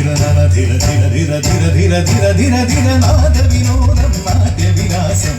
ധിര നന ധിര ധിര ധിര ധിര ധിര ധിര ധിര ധിര നാദ വിനോദം നാട്യ വിലാസം